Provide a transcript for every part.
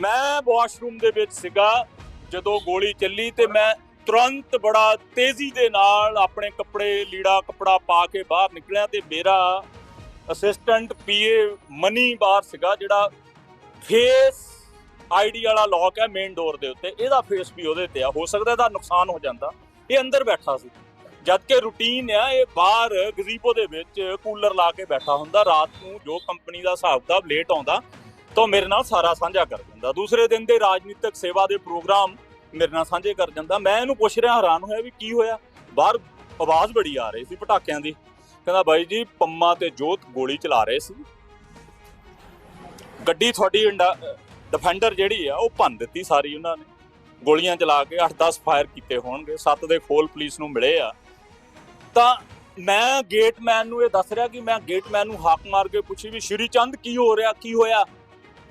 ਮੈਂ ਵਾਸ਼ਰੂਮ ਦੇ ਵਿੱਚ ਸੀਗਾ, ਜਦੋਂ ਗੋਲੀ ਚੱਲੀ ਤੇ ਮੈਂ ਤੁਰੰਤ ਬੜਾ ਤੇਜ਼ੀ ਦੇ ਨਾਲ ਆਪਣੇ ਕੱਪੜੇ, ਲੀੜਾ, ਕੱਪੜਾ ਪਾ ਕੇ ਬਾਹਰ ਨਿਕਲਿਆ ਤੇ ਮੇਰਾ ਅਸਿਸਟੈਂਟ ਪੀਏ ਮਨੀ ਬਾਹਰ ਸੀਗਾ, ਜਿਹੜਾ ਫੇਸ ਆਈਡੀ ਵਾਲਾ ਲੌਕ ਹੈ ਮੇਨ ਡੋਰ ਦੇ ਉੱਤੇ। ਇਹਦਾ ਫੇਸ ਵੀ ਉਹਦੇ ਤੇ ਆ। ਹੋ ਸਕਦਾ ਇਹਦਾ ਨੁਕਸਾਨ ਹੋ ਜਾਂਦਾ। ਇਹ ਅੰਦਰ ਬੈਠਾ ਸੀ। ਜਦ ਕਿ ਰੂਟੀਨ ਆ, ਇਹ ਬਾਹਰ ਗਜ਼ੀਬੋ ਦੇ ਵਿੱਚ ਕੂਲਰ ਲਾ ਕੇ ਬੈਠਾ ਹੁੰਦਾ। ਰਾਤ ਨੂੰ ਜੋ ਕੰਪਨੀ ਦਾ ਹਿਸਾਬ ਕਿਤਾਬ ਲੇਟ ਆਉਂਦਾ ਤਾਂ ਮੇਰੇ ਨਾਲ ਸਾਰਾ ਸਾਂਝਾ ਕਰ ਜਾਂਦਾ ਦੂਸਰੇ ਦਿਨ ਦੇ ਰਾਜਨੀਤਿਕ ਸੇਵਾ ਦੇ ਪ੍ਰੋਗਰਾਮ ਮੇਰੇ ਨਾਲ ਸਾਂਝੇ ਕਰ ਜਾਂਦਾ ਮੈਂ ਇਹਨੂੰ ਪੁੱਛ ਰਿਹਾ, ਹੈਰਾਨ ਹੋਇਆ ਵੀ ਕੀ ਹੋਇਆ? ਬਾਹਰ ਆਵਾਜ਼ ਬੜੀ ਆ ਰਹੀ ਸੀ ਪਟਾਕਿਆਂ ਦੀ। ਕਹਿੰਦਾ, ਬਾਈ ਜੀ, ਪੰਮਾ ਤੇ ਜੋਤ ਗੋਲੀ ਚਲਾ ਰਹੇ ਸੀ। ਗੱਡੀ ਤੁਹਾਡੀ ਡਿਫੈਂਡਰ ਜਿਹੜੀ ਆ, ਉਹ ਭੰਨ ਦਿੱਤੀ ਸਾਰੀ ਉਹਨਾਂ ਨੇ। ਗੋਲੀਆਂ ਚਲਾ ਕੇ 8-10 ਫਾਇਰ ਕੀਤੇ ਹੋਣਗੇ। ਸੱਤ ਦੇ ਖੋਲ ਪੁਲਿਸ ਨੂੰ ਮਿਲੇ ਆ। ਤਾਂ ਮੈਂ ਗੇਟਮੈਨ ਨੂੰ ਇਹ ਦੱਸ ਰਿਹਾ ਕਿ ਮੈਂ ਗੇਟਮੈਨ ਨੂੰ ਹਾਕ ਮਾਰ ਕੇ ਪੁੱਛੀ ਵੀ, ਸ਼੍ਰੀ ਚੰਦ, ਕੀ ਹੋ ਰਿਹਾ? ਕੀ ਹੋਇਆ?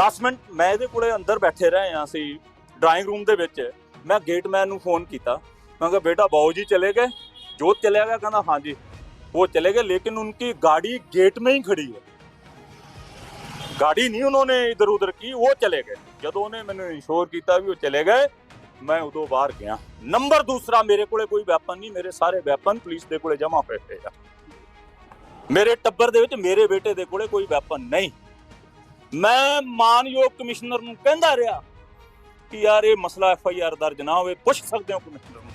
10 ਮਿੰਟ ਮੈਂ ਇਹਦੇ ਕੋਲੇ ਅੰਦਰ ਬੈਠੇ ਰਹੇ ਆ ਅਸੀਂ ਡਰਾਇੰਗ ਰੂਮ ਦੇ ਵਿੱਚ ਮੈਂ ਗੇਟਮੈਨ ਨੂੰ ਫੋਨ ਕੀਤਾ ਮੈਂ ਕਿਹਾ ਬੇਟਾ ਬਾਊ ਜੀ ਚਲੇ ਗਏ ਜੋਤ ਚਲਿਆ ਗਿਆ ਕਹਿੰਦਾ ਹਾਂਜੀ वो चले गए लेकिन उनकी गाड़ी गेट में ही खड़ी है गाड़ी नहीं उन्होंने इधर उधर की वो चले गए ਜਦੋਂ ਉਹਨੇ ਮੈਨੂੰ ਇਨਸ਼ੋਰ ਕੀਤਾ ਵੀ ਉਹ ਚਲੇ ਗਏ ਮੈਂ ਉਦੋਂ ਬਾਹਰ ਗਿਆ ਨੰਬਰ ਦੂਸਰਾ ਮੇਰੇ ਕੋਲੇ ਕੋਈ ਵੈਪਨ ਨਹੀਂ ਮੇਰੇ ਸਾਰੇ ਵੈਪਨ ਪੁਲਿਸ ਦੇ ਕੋਲੇ ਜਮ੍ਹਾਂ ਹੋਏ ਹੋਏ ਆ ਮੇਰੇ ਟੱਬਰ ਦੇ ਵਿੱਚ ਮੇਰੇ ਬੇਟੇ ਦੇ ਕੋਲੇ ਕੋਈ ਵੈਪਨ ਨਹੀਂ ਮੈਂ ਮਾਨਯੋਗ ਕਮਿਸ਼ਨਰ ਨੂੰ ਕਹਿੰਦਾ ਰਿਹਾ ਕਿ ਯਾਰ ਇਹ ਮਸਲਾ ਐਫ ਆਈ ਆਰ ਦਰਜ ਨਾ ਹੋਵੇ, ਪੁੱਛ ਸਕਦੇ ਹੋ ਕਮਿਸ਼ਨਰ ਨੂੰ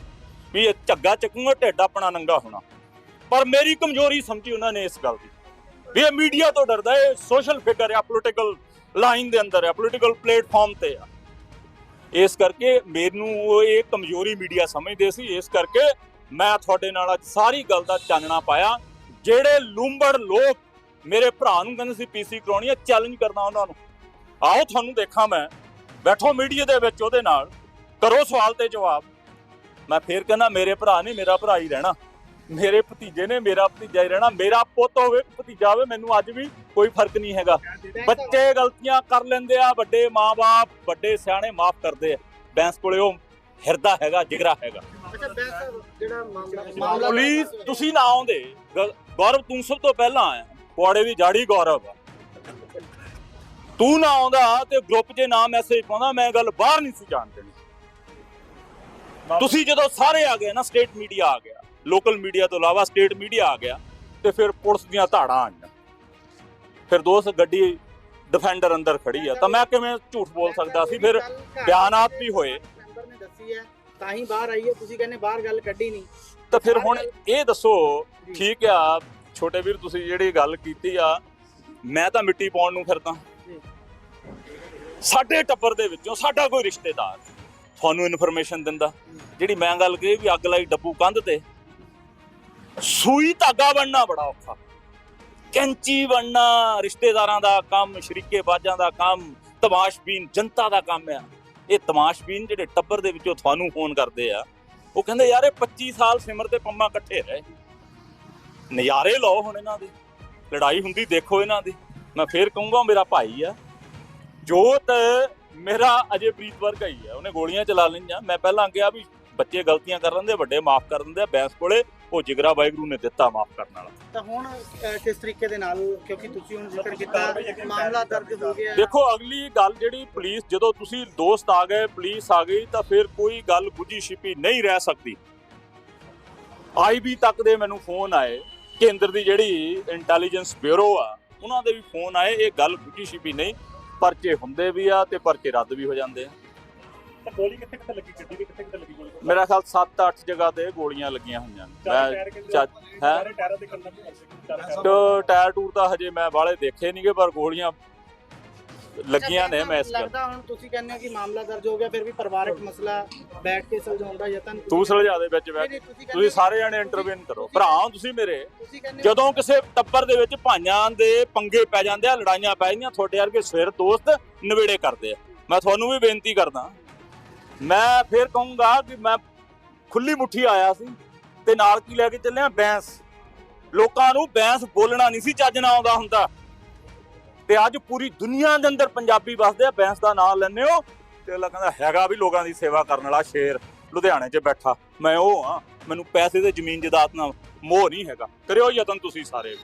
ਵੀ ਇਹ ਝੱਗਾ ਚੱਕੂਗਾ, ਢਿੱਡ ਆਪਣਾ ਨੰਗਾ ਹੋਣਾ। ਪਰ ਮੇਰੀ ਕਮਜ਼ੋਰੀ ਸਮਝੀ ਉਹਨਾਂ ਨੇ ਇਸ ਗੱਲ ਦੀ ਵੀ ਇਹ ਮੀਡੀਆ ਤੋਂ ਡਰਦਾ ਹੈ ਸੋਸ਼ਲ ਫਿਗਰ ਹੈ ਪੋਲੀਟੀਕਲ ਲਾਈਨ ਦੇ ਅੰਦਰ ਹੈ ਪੋਲੀਟੀਕਲ ਪਲੇਟਫਾਰਮ ਤੇ ਆ। ਇਸ ਕਰਕੇ ਮੈਨੂੰ ਉਹ ਇਹ ਕਮਜ਼ੋਰੀ ਮੀਡੀਆ ਸਮਝਦੇ ਸੀ, ਇਸ ਕਰਕੇ ਮੈਂ ਤੁਹਾਡੇ ਨਾਲ ਅੱਜ ਸਾਰੀ ਗੱਲ ਦਾ ਚਾਨਣਾ ਪਾਇਆ। ਜਿਹੜੇ ਲੂੰਬੜ ਲੋਕ ਮੇਰੇ ਭਰਾ ਨੂੰ ਕਹਿੰਦੇ ਸੀ ਪੀਸੀ ਕਰਾਉਣੀ ਹੈ ਚੈਲੰਜ ਕਰਦਾ ਉਹਨਾਂ ਨੂੰ। ਆਓ ਤੁਹਾਨੂੰ ਦੇਖਾਂ ਮੈਂ। ਬੈਠੋ ਮੀਡੀਆ ਦੇ ਵਿੱਚ ਉਹਦੇ ਨਾਲ। ਕਰੋ ਸਵਾਲ ਤੇ ਜਵਾਬ। ਮੈਂ ਫੇਰ ਕਹਿੰਦਾ ਮੇਰੇ ਭਰਾ ਨਹੀਂ ਮੇਰਾ ਭਰਾ ਹੀ ਰਹਿਣਾ। ਮੇਰੇ ਭਤੀਜੇ ਨੇ ਮੇਰਾ ਭਤੀਜਾ ਹੀ ਰਹਿਣਾ। ਮੇਰਾ ਪੁੱਤ ਹੋਵੇ ਭਤੀਜਾ ਹੋਵੇ ਮੈਨੂੰ ਅੱਜ ਵੀ ਕੋਈ ਫ਼ਰਕ ਨਹੀਂ ਹੈਗਾ। ਬੱਚੇ ਗਲਤੀਆਂ ਕਰ ਲੈਂਦੇ ਆ ਵੱਡੇ ਮਾਪੇ ਵੱਡੇ ਸਿਆਣੇ ਮਾਫ ਕਰਦੇ ਆ। ਬੈਂਸ ਕੋਲੇ ਉਹ ਹਿਰਦਾ ਹੈਗਾ ਜਿਗਰਾ ਹੈਗਾ। ਅੱਛਾ ਬੈਂਸ ਜਿਹੜਾ ਮਾਮਲਾ ਪਲੀਜ਼ ਤੁਸੀਂ ਨਾ ਆਉਂਦੇ। ਗੌਰਵ ਤੂੰ ਸਭ ਤੋਂ ਪਹਿਲਾਂ ਆਇਆ। ਪੁਆੜੇ ਦੀ ਜਾੜੀ ਗੌਰਵ ਤੂੰ ਨਾ ਆਉਂਦਾ ਤੇ ਗਰੁੱਪ 'ਚ ਨਾ ਮੈਸੇਜ ਪਾਉਂਦਾ ਮੈਂ ਗੱਲ ਬਾਹਰ ਨਹੀਂ ਸੀ ਜਾਣ ਦੇਣੀ। ਤੁਸੀਂ ਜਦੋਂ ਸਾਰੇ ਆ ਗਏ ਨਾ ਸਟੇਟ ਮੀਡੀਆ ਆ ਗਿਆ ਲੋਕਲ ਮੀਡੀਆ ਤੋਂ ਇਲਾਵਾ ਸਟੇਟ ਮੀਡੀਆ ਆ ਗਿਆ ਤੇ ਫਿਰ ਪੁਲਿਸ ਦੀਆਂ ਧਾੜਾਂ ਆਈਆਂ ਫਿਰ ਦੋਸਤ ਗੱਡੀ ਡਿਫੈਂਡਰ ਅੰਦਰ ਖੜੀ ਆ ਤਾਂ ਮੈਂ ਕਿਵੇਂ ਝੂਠ ਬੋਲ ਸਕਦਾ ਸੀ? ਫਿਰ ਬਿਆਨਾਤ ਵੀ ਹੋਏ। ਮੈਂਬਰ ਨੇ ਦੱਸੀ ਹੈ ਤਾਂ ਹੀ ਬਾਹਰ ਆਈ ਹੈ ਤੁਸੀਂ ਕਹਿੰਦੇ ਬਾਹਰ ਗੱਲ ਕੱਢੀ ਨਹੀਂ। ਤਾਂ ਫਿਰ ਹੁਣ ਇਹ ਦੱਸੋ ਠੀਕ ਆ ਛੋਟੇ ਵੀਰ ਤੁਸੀਂ ਜਿਹੜੀ ਗੱਲ ਕੀਤੀ ਆ ਮੈਂ ਤਾਂ ਮਿੱਟੀ ਪਾਉਣ ਨੂੰ ਫਿਰਦਾ। ਸਾਡੇ ਟੱਬਰ ਦੇ ਵਿੱਚੋਂ ਸਾਡਾ ਕੋਈ ਰਿਸ਼ਤੇਦਾਰ ਤੁਹਾਨੂੰ ਇਨਫੋਰਮੇਸ਼ਨ ਦਿੰਦਾ। ਜਿਹੜੀ ਮੈਂ ਗੱਲ ਕਹੀ ਵੀ ਅੱਗ ਲਾਈ ਡੱਬੂ ਕੰਧ ਤੇ ਸੂਈ ਧਾਗਾ ਬਣਨਾ ਬੜਾ ਔਖਾ। ਕੈਂਚੀ ਬਣਨਾ ਰਿਸ਼ਤੇਦਾਰਾਂ ਦਾ ਕੰਮ ਸ਼ਰੀਕੇ ਬਾਜਾਂ ਦਾ ਕੰਮ ਤਮਾਸ਼ਬੀਨ ਜਨਤਾ ਦਾ ਕੰਮ ਆ। ਇਹ ਤਮਾਸ਼ਬੀਨ ਜਿਹੜੇ ਟੱਬਰ ਦੇ ਵਿੱਚੋਂ ਤੁਹਾਨੂੰ ਫੋਨ ਕਰਦੇ ਆ ਉਹ ਕਹਿੰਦੇ ਯਾਰ ਇਹ 25 ਸਾਲ ਸਿਮਰ ਤੇ ਪੰਮਾ ਇਕੱਠੇ ਰਹੇ। ਨਜ਼ਾਰੇ ਲਓ ਹੁਣ ਇਹਨਾਂ ਦੇ। ਲੜਾਈ ਹੁੰਦੀ ਦੇਖੋ ਇਹਨਾਂ ਦੀ। ਮੈਂ ਫੇਰ ਕਹੂੰਗਾ ਮੇਰਾ ਭਾਈ ਆ। ਜੋਤ ਮੇਰਾ ਅਜੇ ਪ੍ਰੀਤ ਵਰਗਾ ਹੀ ਆ। ਉਹਨੇ ਗੋਲੀਆਂ ਚਲਾ ਲਈਆਂ। ਮੈਂ ਪਹਿਲਾਂ ਕਿਹਾ ਵੀ ਬੱਚੇ ਗਲਤੀਆਂ ਕਰ ਲੈਂਦੇ ਵੱਡੇ ਮਾਫ ਕਰ ਦਿੰਦੇ ਆ ਬੈਂਸ ਕੋਲੇ ਉਹ ਜਿਗਰਾ ਵਾਹਿਗੁਰੂ ਨੇ ਦਿੱਤਾ ਮਾਫ ਕਰਨ ਵਾਲਾ। ਤਾਂ ਹੁਣ ਕਿਸ ਤਰੀਕੇ ਦੇ ਨਾਲ? ਕਿਉਂਕਿ ਤੁਸੀਂ ਹੁਣ ਜ਼ਿਕਰ ਕੀਤਾ ਮਾਮਲਾ ਦਰਜ ਹੋ ਗਿਆ। ਦੇਖੋ ਅਗਲੀ ਗੱਲ ਜਿਹੜੀ ਪੁਲਿਸ ਜਦੋਂ ਤੁਸੀਂ ਦੋਸਤ ਆ ਗਏ ਪੁਲਿਸ ਆ ਗਈ ਤਾਂ ਫਿਰ ਕੋਈ ਗੱਲ ਗੁੱਜੀ ਛਿਪੀ ਨਹੀਂ ਰਹਿ ਸਕਦੀ। ਆਈਬੀ ਤੱਕ ਦੇ ਮੈਨੂੰ ਫੋਨ ਆਏ। ਕੇਂਦਰ ਦੀ ਜਿਹੜੀ ਇੰਟੈਲੀਜੈਂਸ ਬਿਊਰੋ ਆ ਉਹਨਾਂ ਦੇ ਵੀ ਫੋਨ ਆਏ ਇਹ ਗੱਲ ਗੁੱਜੀ ਛਿਪੀ ਨਹੀਂ ਪਰਚੇ ਹੁੰਦੇ ਵੀ ਆ ਤੇ ਪਰਚੇ ਰੱਦ ਵੀ ਹੋ ਜਾਂਦੇ ਆ। ਤਾਂ ਗੋਲੀ ਕਿੱਥੇ ਕਿੱਥੇ ਲੱਗੀ? ਗੱਡੀ ਦੇ ਕਿੱਥੇ ਕਿੱਥੇ ਲੱਗੀ ਗੋਲੀ? ਮੇਰਾ ਖਿਆਲ 7-8 ਜਗ੍ਹਾ ਤੇ ਗੋਲੀਆਂ ਲੱਗੀਆਂ ਹੋਈਆਂ ਨੇ। ਮੈਂ ਹੈਂ? ਟਾਇਰਾਂ ਟੂਰ ਤਾਂ ਹਜੇ ਮੈਂ ਬਾਹਲੇ ਦੇਖੇ ਨਹੀਂਗੇ ਪਰ ਗੋਲੀਆਂ ਲੱਗੀਆਂ ਨੇ ਮੈਂ ਇਸ ਗੱਲ ਲੱਗਦਾ ਹੁਣ ਤੁਸੀਂ ਕਹਿੰਦੇ ਹੋ ਕਿ ਮਾਮਲਾ ਦਰਜ ਹੋ ਗਿਆ ਫਿਰ ਵੀ ਪਰਿਵਾਰਕ ਮਸਲਾ ਬੈਠ ਕੇ ਸੁਲਝਾਉਣ ਦਾ ਯਤਨ ਤੂੰ ਸੁਲਝਾ ਦੇ ਵਿੱਚ ਬੈਠ। ਨਹੀਂ, ਤੁਸੀਂ ਸਾਰੇ ਜਣੇ ਇੰਟਰਵਿਊਨ ਕਰੋ। ਭਰਾ ਹੋ ਤੁਸੀਂ ਮੇਰੇ। ਤੁਸੀਂ ਕਹਿੰਦੇ ਹੋ- ਜਦੋਂ ਕਿਸੇ ਟੱਬਰ ਦੇ ਵਿੱਚ ਭਾਈਆਂ ਦੇ ਪੰਗੇ ਪੈ ਜਾਂਦੇ ਆ ਲੜਾਈਆਂ ਪੈ ਜਾਂਦੀਆਂ ਤੁਹਾਡੇ ਵਰਗੇ ਸਵੇਰ ਦੋਸਤ ਨਵੇੜੇ ਕਰਦੇ ਆ। ਮੈਂ ਤੁਹਾਨੂੰ ਵੀ ਬੇਨਤੀ ਕਰਦਾ। ਮੈਂ ਫੇਰ ਕਹੂੰਗਾ ਕਿ ਮੈਂ ਖੁੱਲੀ ਮੁੱਠੀ ਆਇਆ ਸੀ ਤੇ ਨਾਲ ਕੀ ਲੈ ਕੇ ਚੱਲਿਆ ਬੈਂਸ ਲੋਕਾਂ ਨੂੰ ਬੈਂਸ ਬੋਲਣਾ ਨਹੀਂ ਸੀ ਚੱਜ ਨਾਲ ਆਉਂਦਾ ਹੁੰਦਾ। ਤੇ ਅੱਜ ਪੂਰੀ ਦੁਨੀਆ ਦੇ ਅੰਦਰ ਪੰਜਾਬੀ ਵਸਦੇ ਆ ਬੈਂਸ ਦਾ ਨਾਮ ਲੈਂਦੇ ਹੋ। ਤੇ ਅਗਲਾ ਕਹਿੰਦਾ, ਹੈਗਾ ਵੀ ਲੋਕਾਂ ਦੀ ਸੇਵਾ ਕਰਨ ਵਾਲਾ ਸ਼ੇਰ, ਲੁਧਿਆਣੇ 'ਚ ਬੈਠਾ। ਮੈਂ ਉਹ ਹਾਂ, ਮੈਨੂੰ ਪੈਸੇ ਤੇ ਜ਼ਮੀਨ ਜਾਇਦਾਦ ਨਾਲ ਮੋਹ ਨਹੀਂ ਹੈਗਾ। ਕਰਿਓ ਯਤਨ ਤੁਸੀਂ ਸਾਰੇ।